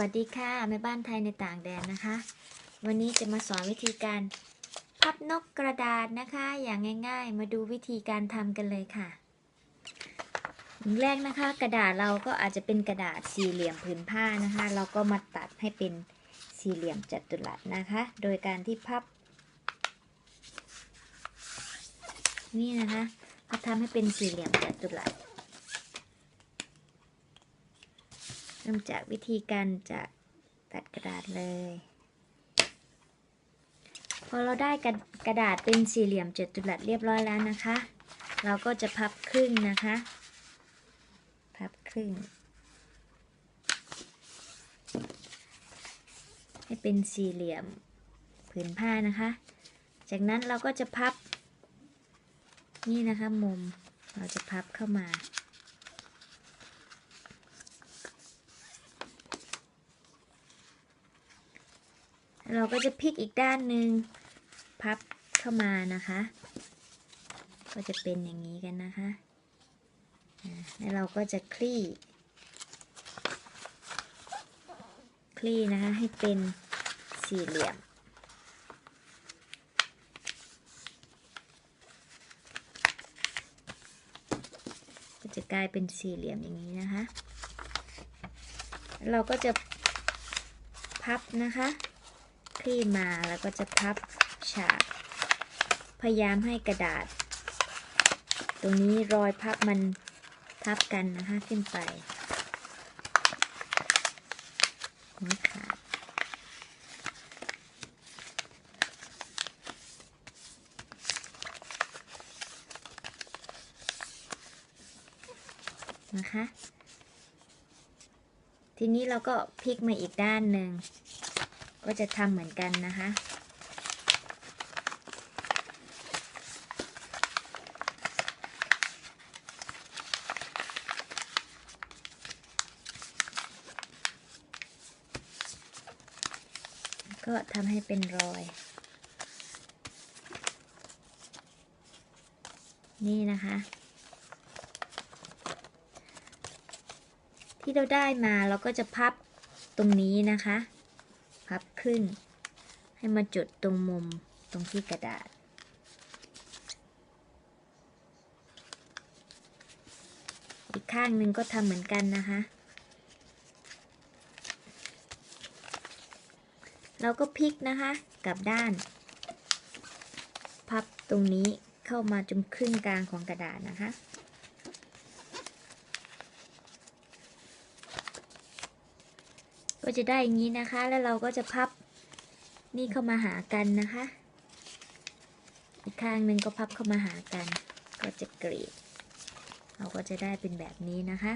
วัสดีค่ะแม่บ้านไทยในต่างแดนนะคะ วันนี้จะมาสอนวิธีการ พับนกกระดาษนะคะ อย่างง่าย ๆ มาดูวิธีการทำกันเลยค่ะอย่างแรกนะคะ กระดาษเราก็อาจจะเป็นกระดาษสี่เหลี่ยมผืนผ้านะคะ เราก็มาตัดให้เป็นสี่เหลี่ยมจัตุรัสนะคะ โดยการที่พับ นี่นะคะพับทำให้เป็นสี่เหลี่ยมจัตุรัส เริ่มจากวิธีการจะตัดกระดาษเลย พอเราได้กระกระดาษเป็นสี่เหลี่ยมเจัตุรัสเรียบร้อยแล้วนะคะ เราก็จะพับครึ่งนะคะ พับครึ่ง ให้เป็นสี่เหลี่ยมผืนผ้านะคะ จากนั้นเราก็จะพับ นี่นะคะมุมเราจะพับเข้ามา เราก็จะพลิกอีกด้านหนึ่งพับเข้ามานะคะ ก็จะเป็นอย่างนี้กันนะคะแล้วเราก็จะคลี่ คลี่นะคะให้เป็นสี่เหลี่ยม ก็จะกลายเป็นสี่เหลี่ยมอย่างนี้นะคะ เราก็จะพับนะคะ คลี่มาแล้วก็จะพับฉาก พยายามให้กระดาษ ตรงนี้รอยพับมันทับกันนะคะขึ้นไปไม่ขาดนะคะ ทีนี้เราก็พลิกมาอีกด้านหนึ่ง ก็จะทำเหมือนกันนะคะก็ทำให้เป็นรอย นี่นะคะ ที่เราได้มาเราก็จะพับตรงนี้นะคะ พับครึ่งให้มาจุดตรงมุมตรงที่กระดาษ อีกข้างหนึ่งก็ทำเหมือนกันนะคะ เราก็พลิกนะคะกลับด้าน พับตรงนี้เข้ามาจนครึ่งกลางของกระดาษนะคะ ก็จะได้อย่างนี้นะคะ แล้วเราก็จะพับนี่เข้ามาหากันนะคะ อีกข้างหนึ่งก็พับเข้ามาหากัน ก็จะกรีด เราก็จะได้เป็นแบบนี้นะคะ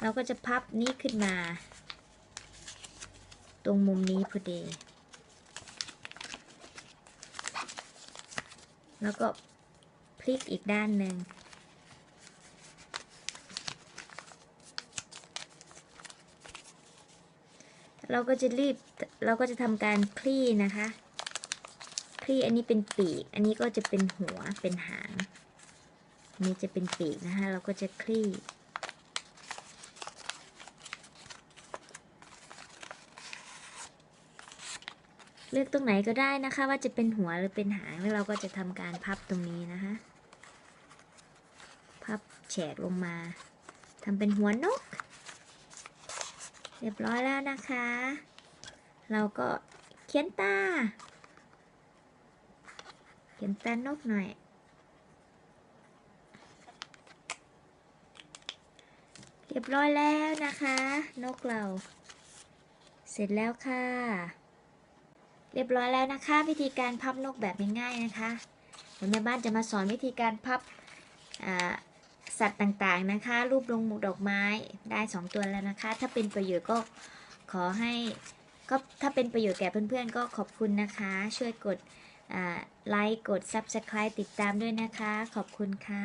เราก็จะพับนี้ขึ้นมา ตรงมุมนี้พอดี แล้วก็พลิกอีกด้านหนึ่ง เราก็จะรีบเราก็จะทำการคลี่นะคะ คลี่อันนี้เป็นปีก อันนี้ก็จะเป็นหัวเป็นหางอันนี้จะเป็นปีกนะคะเราก็จะคลี่เลือกตรงไหนก็ได้นะคะ ว่าจะเป็นหัวหรือเป็นหางแล้วเราก็จะทำการพับตรงนี้นะคะ พับแฉกลงมาทำเป็นหัวนก เรียบร้อยแล้วนะคะ เราก็เขียนตา เขียนตานกหน่อย เรียบร้อยแล้วนะคะ นกเรา เสร็จแล้วค่ะ เรียบร้อยแล้วนะคะ วิธีการพับนกแบบง่ายๆนะคะเดี๋ยวแม่บ้านจะมาสอนวิธีการพับอ่า สัตว์ต่างๆนะคะ รูปลงหมูดอกไม้ได้ 2 ตัวแล้วนะคะ ถ้าเป็นประโยชน์ก็ขอให้ก็ถ้าเป็นประโยชน์แก่เพื่อนๆ ก็ขอบคุณนะคะ ช่วยกดไลค์กด Subscribe ติดตามด้วยนะคะ ขอบคุณค่ะ